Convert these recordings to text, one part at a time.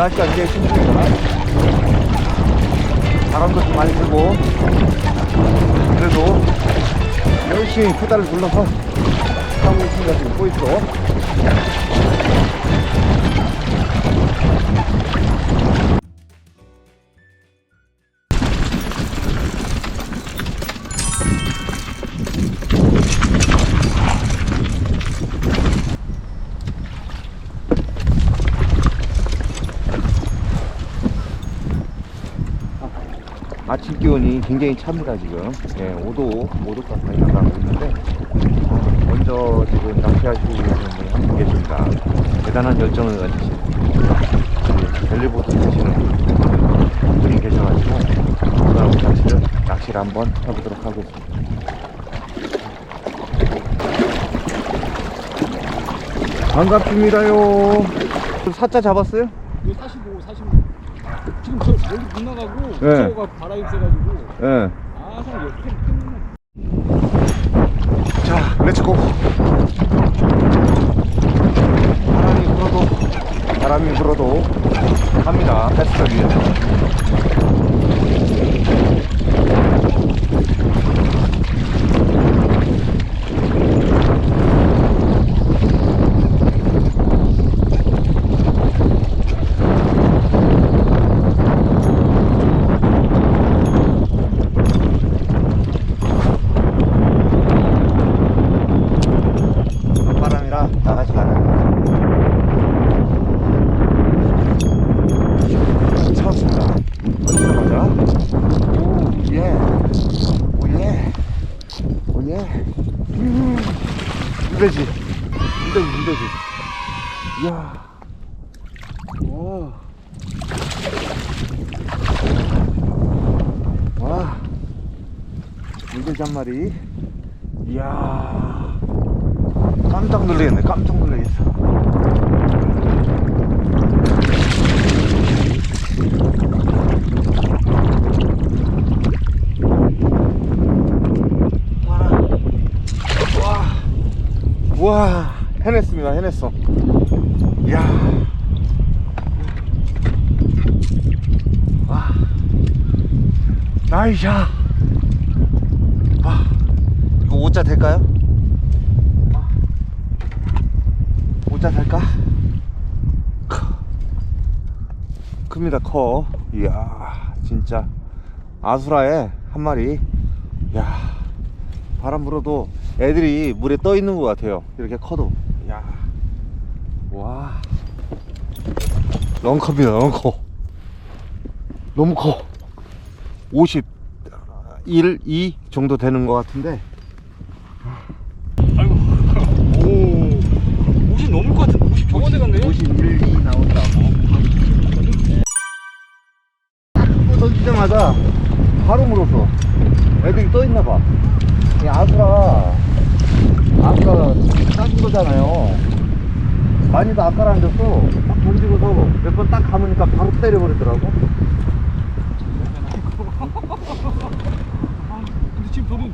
날씨가 이제 춥습니다 바람도 좀 많이 불고. 그래도 열심히 페달을 눌러서 하고 있습니다. 지금 포인트 기온이 굉장히 찹니다 지금 예, 5도 5도 가까이 나가고 있는데 어, 먼저 지금 낚시하시고 계시는 분이 한 분 계십니다 대단한 열정을 가지신 우리 벨리보트 타시는 분이 계셔가지고 오늘하고 낚시를 낚시를 한번 해보도록 하겠습니다 반갑습니다요 사자 잡았어요? 이거 45, 46. 지금 저 멀리 못 나가고 네. 저가 바람이 세가지고 예. 아, 참 옆에 큰 자, 렛츠고. 바람이 불어도, 바람이 불어도 갑니다. 패스터 위에서. 바람이라 나가지 않아요. 찾았습니다. 어디로 가자? 오, 예. 오, 예. 오, 예. 음, 물대지. 물대지, 물대지. 이야. 와. 와. 한 마리. 이야. 깜짝 놀라겠네. 깜짝 놀라겠어. 와. 해냈습니다. 해냈어. 이야. 와. 나이샤 와 5자 될까요? 모자 살까? 크. 큽니다 커. 이야 진짜. 아수라에 한 마리. 야 바람 불어도 애들이 물에 떠 있는 것 같아요 이렇게 커도. 야와. 너무 큽니다 너무 커. 너무 커. 51, 2 정도 되는 것 같은데 아이고. 오. 50 넘을 것 같은데. 50 저번에 갔네. 51, 2 나온다고. 딱 던지자마자 바로 물었어. 애들이 떠 있나 봐. 이 아수라, 아까 따진 거잖아요. 많이도 아까를 앉았어. 딱 던지고서 몇 번 딱 감으니까 바로 때려버리더라고. 아, 근데 지금 저는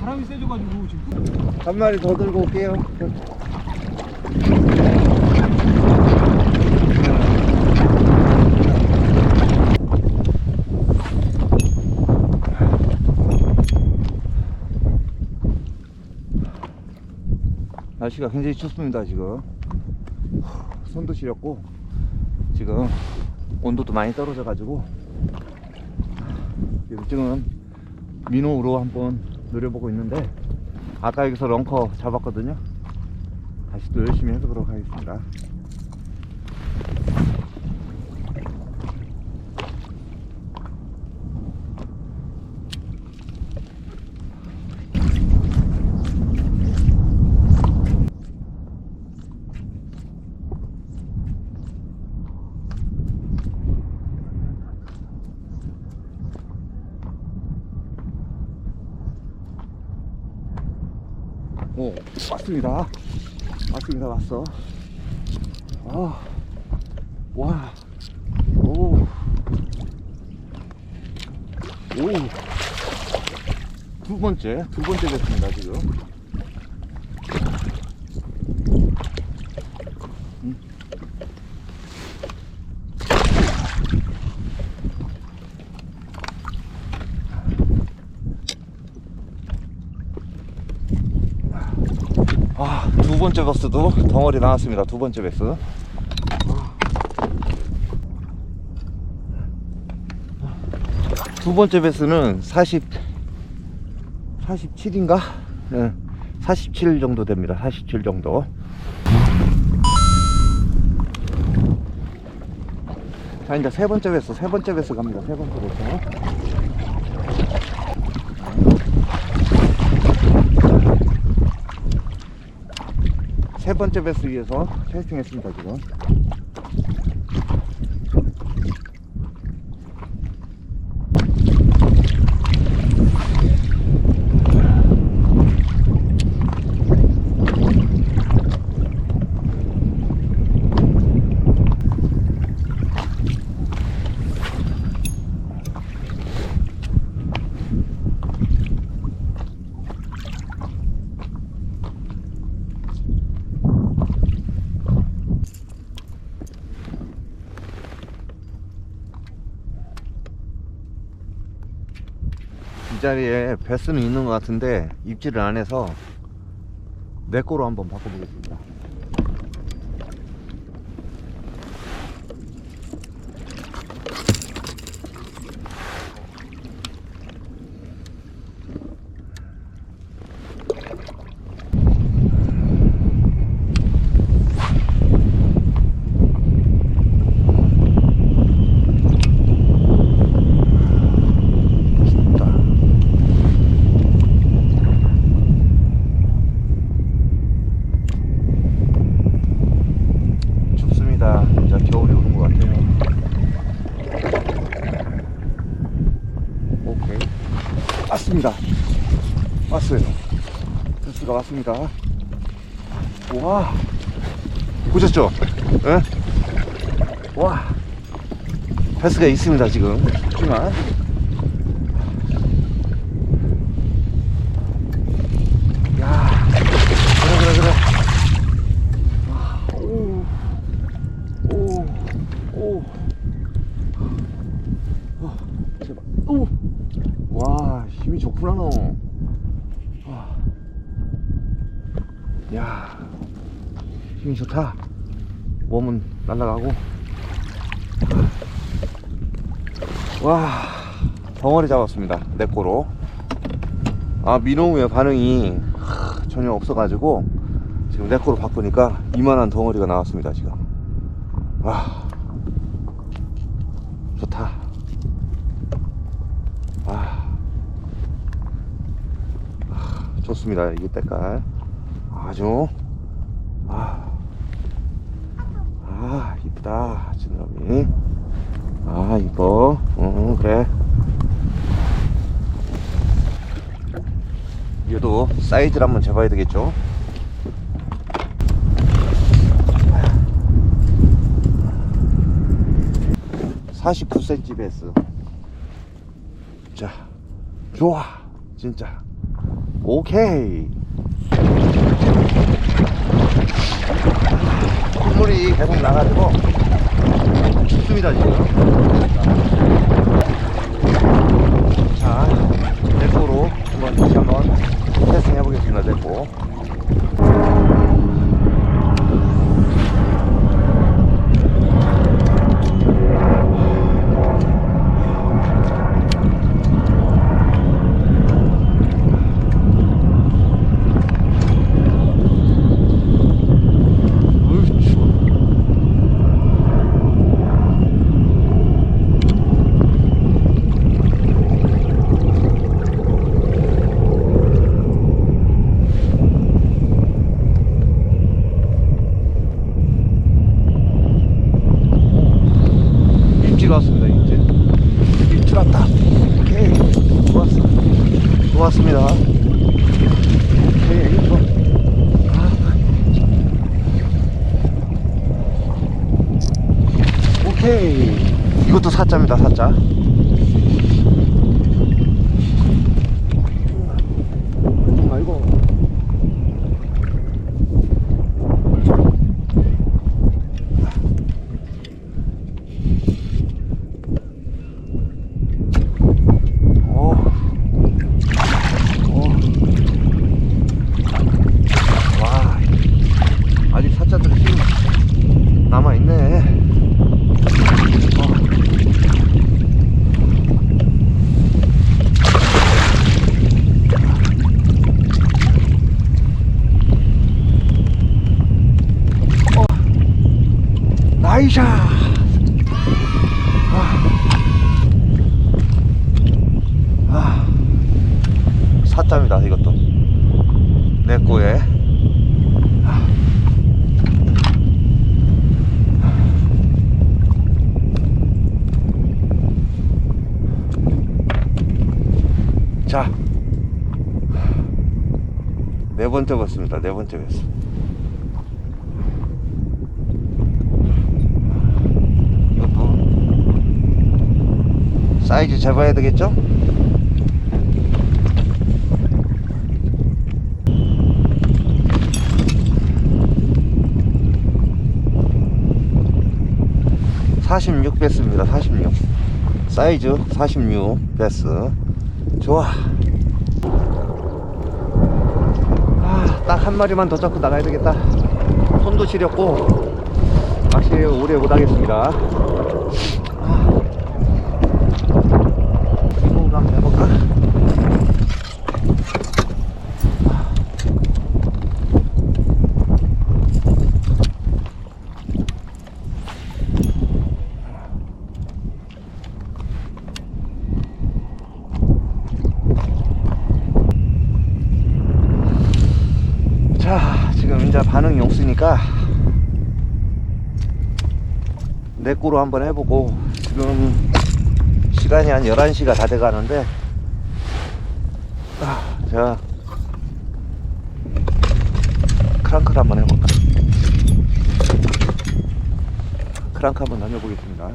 바람이 세져가지고 지금. 한 마리 더 들고 올게요. 날씨가 굉장히 춥습니다 지금. 손도 시렸고 지금 온도도 많이 떨어져 가지고. 지금 민호로 한번 노려보고 있는데 아까 여기서 런커 잡았거든요. 다시 또 열심히 해보도록 하겠습니다 오 왔습니다. 왔습니다 왔어. 아, 와, 오, 오, 두 번째, 두 번째 됐습니다, 지금. 번째 버스도 덩어리 나왔습니다. 두 번째 베스. 두 번째 베스는 40, 47인가? 네, 47 정도 됩니다. 47 정도. 자, 이제 세 번째 베스, 세 번째 베스 갑니다. 세 번째 베스. 세 번째 베스 위에서 캐스팅 했습니다, 지금. 이 자리에 베스는 있는 것 같은데 입질을 안 해서 내 거로 한번 바꿔보겠습니다. 춥습니다. 이제 겨울이 오는 것 같아요. 오케이. 왔습니다. 왔어요. 베스가 왔습니다. 와. 보셨죠? 예? 와. 베스가 있습니다, 지금. 하지만. 와, 힘이 좋구나, 너. 와. 야. 힘이 좋다. 몸은 날아가고. 와. 덩어리 잡았습니다. 내 거로. 아, 민호우의 반응이 하, 전혀 없어가지고 지금 내 거로 바꾸니까 이만한 덩어리가 나왔습니다, 지금. 와. 좋다. 아. 아, 좋습니다. 이 때깔. 아주. 아. 아, 이쁘다. 지느러미. 아, 이뻐. 응, 그래. 얘도 사이즈를 한번 재봐야 되겠죠? (49cm) 베스 자 좋아 진짜 오케이 콧 물이 계속 나가지고 춥습니다 지금. 자 내거로 한번 다시 한번 테스팅 해보겠습니다 내거 어이 추워 입질 왔습니다 입질 입질 왔다 오케이 좋았어 좋았습니다 오케이 좋아 아. 오케이 이것도 사자입니다 사자 아 이거 오. 오. 와. 많네. 어. 어. 나이샤. 아. 아. 사tam이다 이것도 내 거에. 자. 네 번째 봤습니다. 네 번째. 이것도 사이즈 재봐야 되겠죠? (46 베스입니다) (46) 사이즈 (46) 베스. 좋아. 아, 딱 한 마리만 더 잡고 나가야 되겠다. 손도 시렸고 낚시 오래 못하겠습니다 아. 이거 한번 해볼까? 자 지금 이제 반응이 없으니까 내 거로 한번 해보고 지금 시간이 한 11시가 다 돼가는데 아, 제가 크랑크를 한번 해볼까 크랑크 한번 다녀보겠습니다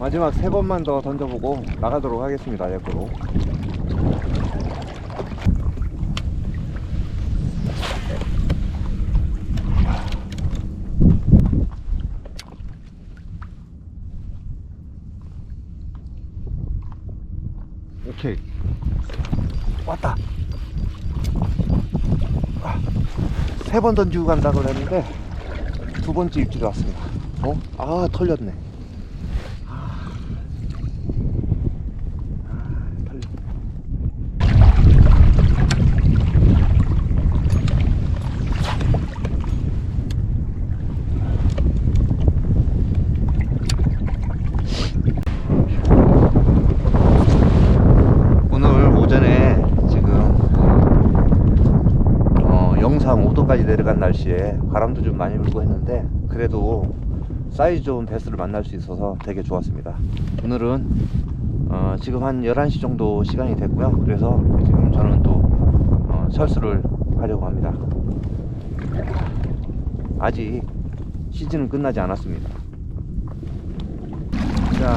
마지막 세 번만 더 던져보고 나가도록 하겠습니다 내 거로. 오케이. 왔다. 세 번 던지고 간다고 했는데 두 번째 입질이 왔습니다. 어? 아 털렸네 아, 털렸네 오늘 오전에 지금 어, 영상 5도까지 날씨에 바람도 좀 많이 불고 했는데 그래도 사이즈 좋은 베스를 만날 수 있어서 되게 좋았습니다. 오늘은 어, 지금 한 11시 정도 시간이 됐고요. 그래서 지금 저는 또 어, 철수를 하려고 합니다. 아직 시즌은 끝나지 않았습니다. 자,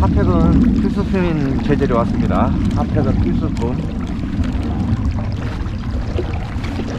핫팩은 필수품인 재질이 왔습니다. 핫팩은 필수품.